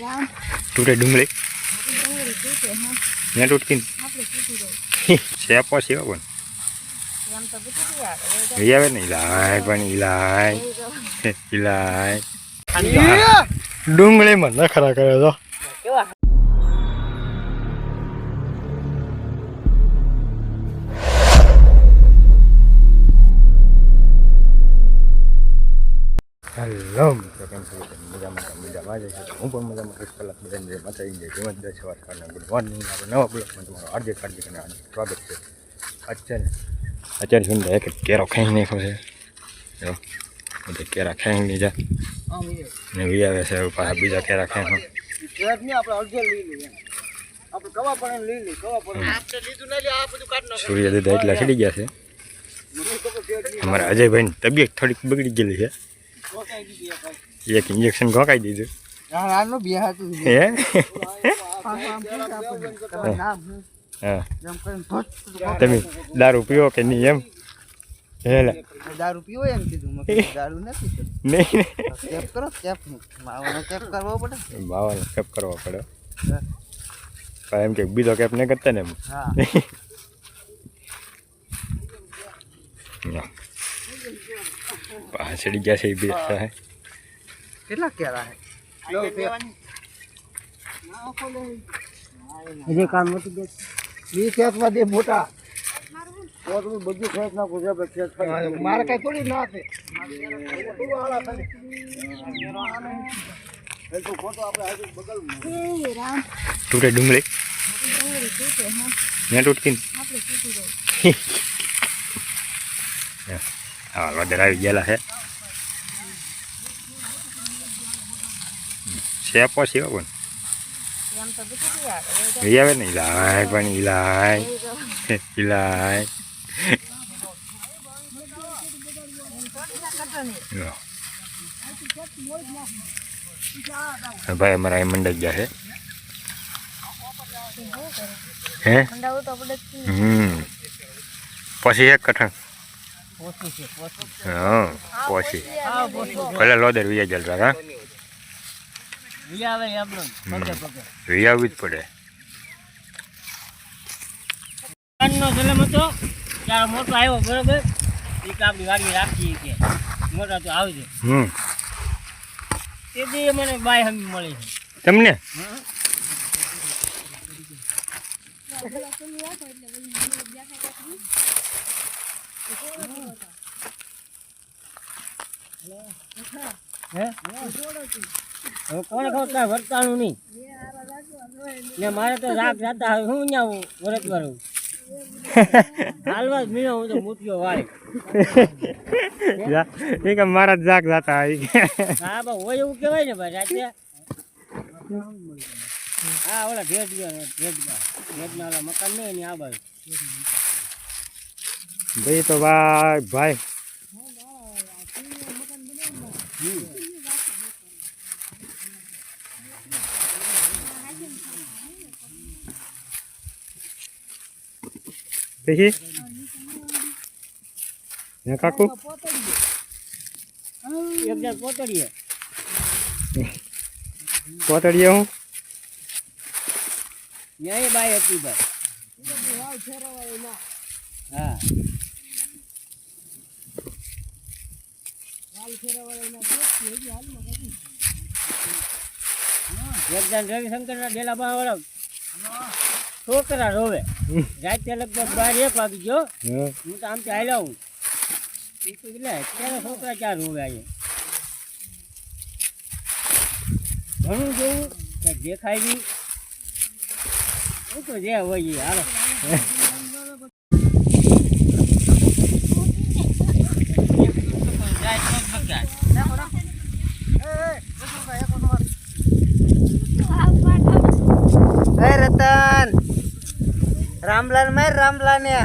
રામ તૂટે ડુંગળી ડુંગળી તૂટે હા ને તૂટકી આપણે તૂટી જાય શેપો છે પણ એમ તો બધું આવે લઈ આવે ને ઇલાય પણ ઇલાય ઇલાય ડુંગળી માં નખરા કરે તો હેલો મિત્રો કેમ છો તમે મજામાં તો મજામાં જ છે. હું પણ મજામાં એક કલાક મચાવી જાય જેમાં દસ સવાર સવારના ગુડ મોર્નિંગ. આપણે નવા બ્લોગમાં તમારું હાર્દિક હાર્દિક અને હાર્દિક સ્વાગત છે. અત્યારે અત્યારે સુધી એક કેરો ખાઈ નાખ્યો છે. જો બધે કેરા ખાઈ લીધા. ને વી આવે છે પાછા બીજા કેરા ખાઈ સૂર્ય દીધા એટલા ચડી ગયા છે. અમારા અજયભાઈની તબિયત થોડીક બગડી ગયેલી છે. એક ઇન્જેક્શન ગોકાઈ દીધું હે હા તમે દારૂ પીવો કે નહીં એમ હેલે દારૂ પીવો એમ કીધું દારૂ નથી નહીં કરો કેપ માવાનો કેપ કરવો પડે બાવાનો કેપ કરવો પડે એમ કે બીજો કેપ નહીં કરતા ને એમ હા પાછળી ગયા છે એ બે છે કેટલા કેરા હે હજી કામ નથી દે વીસ કેસમાં દે મોટા તો તમે બધું ખેંચ નાખો છે આપણે ખેંચ કરી. મારે કઈ થોડી ના છે એ તો ખોટો આપણે આજે બગલમાં. એ રામ તૂટે ડુંગળી ડુંગળી તૂટે હા ને તૂટકી આપણે તૂટી જાય હા વધારે આવી ગયેલા છે શેપો છે પણ iya kan ilai આવે ilai ilai ભાઈ અમારા એ મંડાઈ ગયા છે હે હમ પછી એક કઠણ હા પછી ભલે લોદર વિયા જલતા હા વી આવે એમનો પગે પગે. વિયાવવી જ પડે. સલમ હતો ત્યારે મોટો આવ્યો બરોબર? એ કે આપણી ગાડી રાખીએ કે. મોટા તો આવજે હમ. તે દી મને બાય હમી મળી તમને? હે? હવે કોને ખબર તાર વર્તાનું નહીં? ને મારે તો રાગ જાતા હવે હું અહીંયા વરત કરું હાલવા જ મીણો હું તો મૂક્યો વાળી. એ કે મારા જ જાગ જાતા હા બા હોય એવું કહેવાય ને ભાઈ રાતે. હા ઓલા ભેજ ગયા ભેજમાં ભેજના ઓલા મકાન નહીં એની આ બાજુ ભાઈ તો ભાઈ ભાઈ. પછી હે કાકુ? પોતડીએ કોતડીએ હું. ન્યાય બાઈ હતી ભાઈ હા. એક જણ રવિશંકરના ડેલા વાળો છોકરા રોવે. રાતે લગભગ બાર એક વાગી ગયો. હું તો આમ ચાલ્યો ઈ એટલે અત્યારે છોકરા ચાર રોવે અહીંયા? ઘણું જોવું કે દેખાય નહીં. હું તો જે હોય હાલો એ રતન રામલાલ માર રામલાલ ને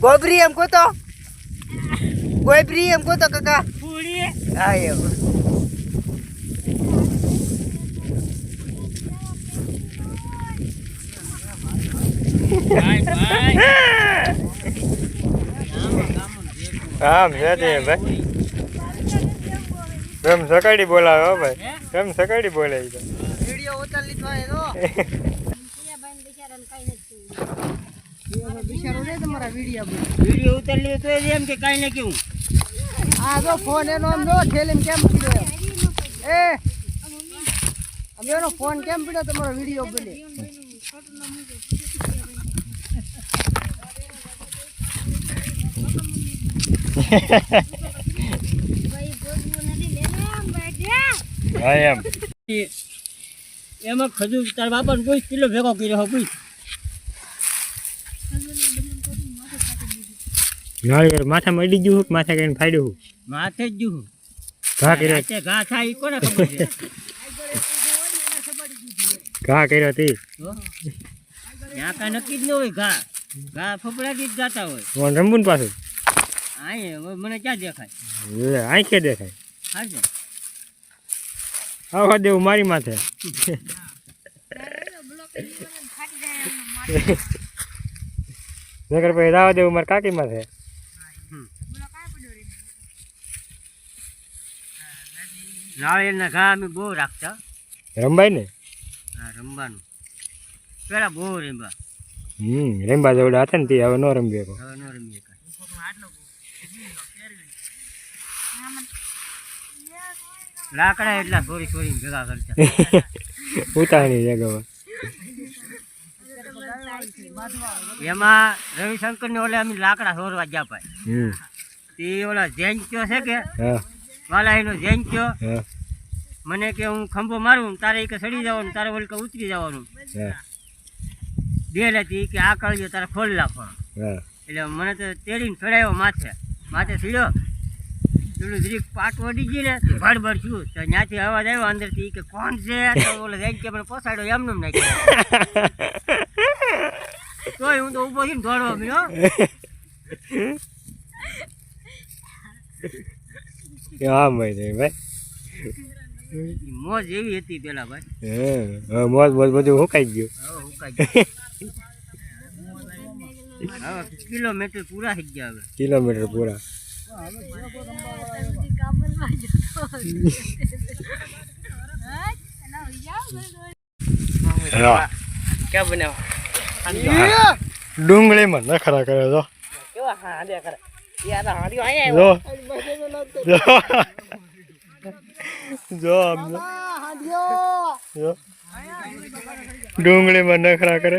ગોબરી એમ કોતો ગોબરી એમ કોતો કાકા. પૂરી હા એવું. Bye, ભાઈ. આમ સાચી ભાઈ. એમ સકાડી બોલાવે હો ભાઈ. એમ સકાડી બોલે તો વીડિયો ઉતાર લીધો એ તો. બિચારો રે તમારા વીડિયો વીડિયો ઉતારી લીધો તો એમ કે કાંઈ ને કેવું. આ જો ફોન એનો આમ જો ઠેલીને કેમ પીડ્યો એ એનો ફોન કેમ પીડ્યો તમારો વીડિયો બને હા એમ. એમાં ખજૂર તાર બાપાને કોઈ કિલો ભેગો કર્યો પૂછ નાળિયેર માથામાં અડી ગયું કે માથા કઈને ફાડ્યું માથે જ જું ઘા કર્યો ઘા થાય કોને ખબર છે? ઘા કર્યો તે. ત્યાં કાંઈ નક્કી જ ન હોય ઘા. ઘા ફફડાટી જ ગાતા હોય. રમવું ને પાછું. આય મને ક્યાં દેખાય? લે આંખે દેખાય? હા છે આવા દેવું મારી માથે. નગર પછી રાવા દેવું મારી કાકી માથે. નાળિયેરના ઘા અમે બહુ રાખતા. રંબાઈ ને? હા રમવાનું. પેલા બહુ રમવા હમ રેમ્બા જેવડા હતા ને તે હવે નો રમી હવે ન કાંઈ. લાકડા એટલા સોરી સોરી ભેગા કરતા. ઉતાણી જગ્યા એમાં રવિશંકર ને ઓલે અમે લાકડા સોરવા ગયા પાય તે ઓલા જેન્ચ્યો છે કે? હા. મને કે હું ખંભો મારું તારે કે સડી જવાનું તારે ઓલ કે ઉતરી જવાનું. બે લેતી કે આ કળીઓ તારે ખોલ નાખવાનો. એટલે મને તો તેડીને ચડાવ્યો માથે. માથે સીડ્યો. પેલું જરીક પાટ વડી ગઈ ને ભડભડ તો ત્યાંથી અવાજ આવ્યો અંદરથી કે કોણ છે? તો ઓલો જેન્ચ્યો મને પોસાડ્યો એમને એમ નાખ્યો. તોય હું તો ઊભો થઈને દોડવા મળ્યો હા ભાઈ. ભાઈ મોજ એવી હતી પેલા ભાઈ. હા મોજ મોજ બધું હુકાઈ ગયું. હુકાઈ ગયું. કિલોમીટર પૂરા થઈ ગયા હવે. કિલોમીટર પૂરા. બનાવ ડુંગળીમાં નખરા કરે તો. ડુંગળી ડુંગળીમાં નખરા કરે.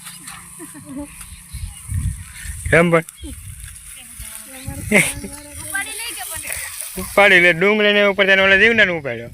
કેમ પણ. ઉપાડી લે ડુંગળી ને ઉપર તેને ઓલા જીવના ઉપાડ્યો.